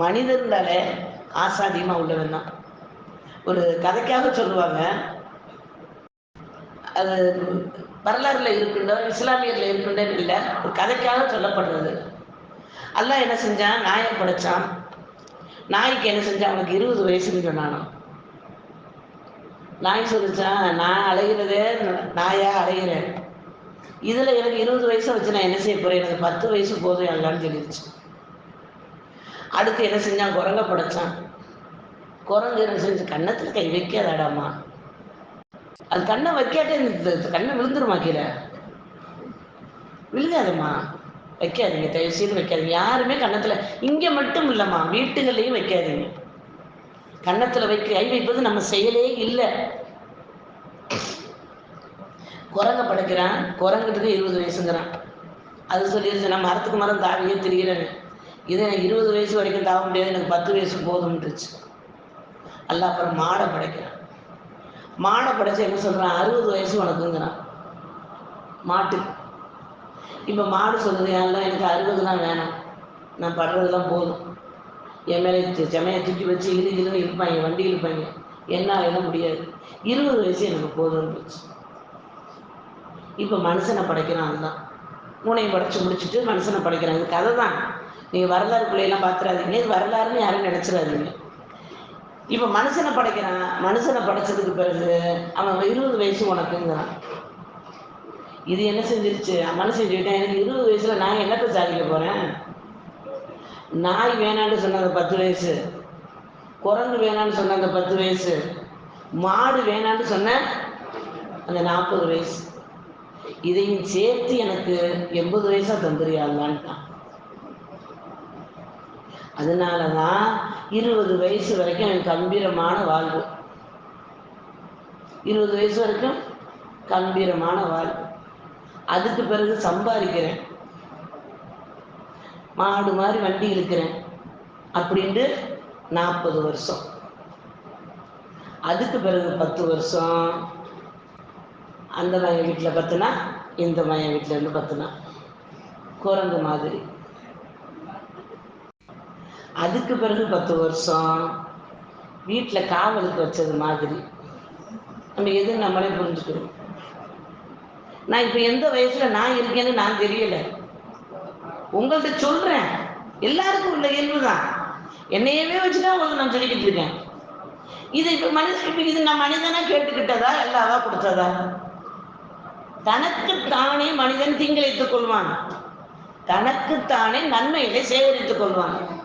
மனிதர்களாலே அதிகமாக உள்ளவன் தான். ஒரு கதைக்காக சொல்லுவாங்க. அது வரலாறுல இருக்கின்ற இஸ்லாமியர்ல இருக்கின்றேன்னு இல்லை ஒரு கதைக்காக சொல்லப்படுறது. அல்லாஹ் என்ன செஞ்சான்? நாயை படைச்சான். நாய்க்கு என்ன செஞ்சான்? அவனுக்கு இருபது வயசுன்னு சொன்னானாம். நாய் சொல்லிச்சான் நான் அழகிறதே நாயா அழகிறேன் இதில் எனக்கு இருபது வயசை வச்சு நான் என்ன செய்ய போகிறேன் எனக்கு பத்து வயசு போதும் எல்லான்னு சொல்லிடுச்சு அடுத்து என்ன செஞ்சான்? குரங்க படைச்சான். குரங்கு என்ன செஞ்சு? கன்னத்தில் கை வைக்காதாடாமா. அது கண்ணை வைக்காட்டே இந்த கண்ணை விழுந்துருமா கீழே? விழுகாதம்மா. வைக்காதீங்க தயவு செய்து வைக்காதீங்க. யாருமே கன்னத்தில் இங்கே மட்டும் இல்லைம்மா வீட்டுகள்லையும் வைக்காதீங்க. கன்னத்தில் வைக்க கை வைப்பது நம்ம செயலே இல்லை. குரங்க படைக்கிறான் குரங்குட்டுக்கு இருபது வயசுங்கிறான். அது சொல்லிடுச்சு நான் மரத்துக்கு மரம் தாவியே திரிகிறேன்னு இது எனக்கு இருபது வயசு வரைக்கும் தாவ முடியாது எனக்கு பத்து வயசு போதும்ன்றுச்சு. அல்ல அப்புறம் மாடை படைக்கிறான். மாடை படைச்சு என்ன சொல்கிறான் அறுபது வயசு உனக்குங்கிறான். மாட்டு. இப்போ மாடு சொல்லுது எல்லாம் எனக்கு அறுபது தான் வேணும். நான் படுறதுலாம் போதும். என் மேலே செமையை தூக்கி வச்சு இது இருன்னு இருப்பாங்க வண்டி இருப்பாங்க என்னால் எல்லாம் முடியாது. இருபது வயசு எனக்கு போதும்னு போச்சு இப்போ மனுஷனை படைக்கிறான் அதுதான். மூணையும் படைச்சு முடிச்சுட்டு மனுஷனை படைக்கிறான் இது கதை தான் நீங்கள் வரலாறுக்குள்ளையெல்லாம் பார்த்துறாதீங்க இது வரலாறுன்னு யாரும் நினச்சிடாதீங்க. இப்போ மனுஷனை படைக்கிறான் மனுஷனை படைச்சதுக்கு பிறகு அவன் இருபது வயசு உனக்குங்கிறான். இது என்ன செஞ்சிருச்சு? மனுஷன் சொல்லிட்டேன் எனக்கு இருபது வயசுல நான் என்னத்தை சாதிக்க போறேன்? நாய் வேணான்னு சொன்ன அந்த பத்து வயசு. குரங்கு வேணான்னு சொன்ன அந்த பத்து வயசு. மாடு வேணான்னு சொன்ன அந்த நாற்பது வயசு. இதையும் சேர்த்து எனக்கு எண்பது வயசா தந்துரியாங்கன்ட்டான் அதனால தான் இருபது வயசு வரைக்கும் எனக்கு கம்பீரமான வாழ்வு. இருபது வயசு வரைக்கும் கம்பீரமான வாழ்வு. அதுக்கு பிறகு சம்பாதிக்கிறேன். மாடு மாதிரி வண்டி இழுக்கிறேன். அப்படின்ட்டு நாற்பது வருஷம். அதுக்கு பிறகு பத்து வருஷம். அந்த மையன் வீட்டில் பத்துனா இந்த மையன் வீட்டில் இருந்து பத்துனா. குரங்கு மாதிரி. அதுக்கு பிறகு பத்து வருஷம் வீட்டில் காவலுக்கு வச்சது மாதிரி நம்ம எது நம்மளே புரிஞ்சுக்கணும் நான் இப்போ எந்த வயசில் நான் இருக்கேன்னு நான் தெரியலை. உங்கள்கிட்ட சொல்கிறேன் எல்லாருக்கும் உள்ள இயல்பு தான் என்னையவே வச்சுதான் உங்களுக்கு நான் சொல்லிக்கிட்டு இருக்கேன். இது இப்போ மனிதன் இப்போ இது நான் மனிதனா கேட்டுக்கிட்டதா? அல்லாவா கொடுத்ததா? தனக்கு தானே மனிதன் தீங்கிழைத்துக் கொள்வான். தனக்குத்தானே நன்மைகளை சேகரித்துக் கொள்வான்.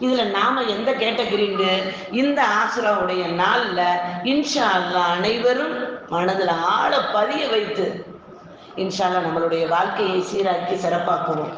இதுல நாம எந்த கேட்டகரின்னு இந்த ஆசுராவுடைய நாள்ல இன்ஷா அனைவரும் மனதில் ஆழ பதிய வைத்து இன்ஷால்லா நம்மளுடைய வாழ்க்கையை சீராக்கி சிறப்பாக்குவோம்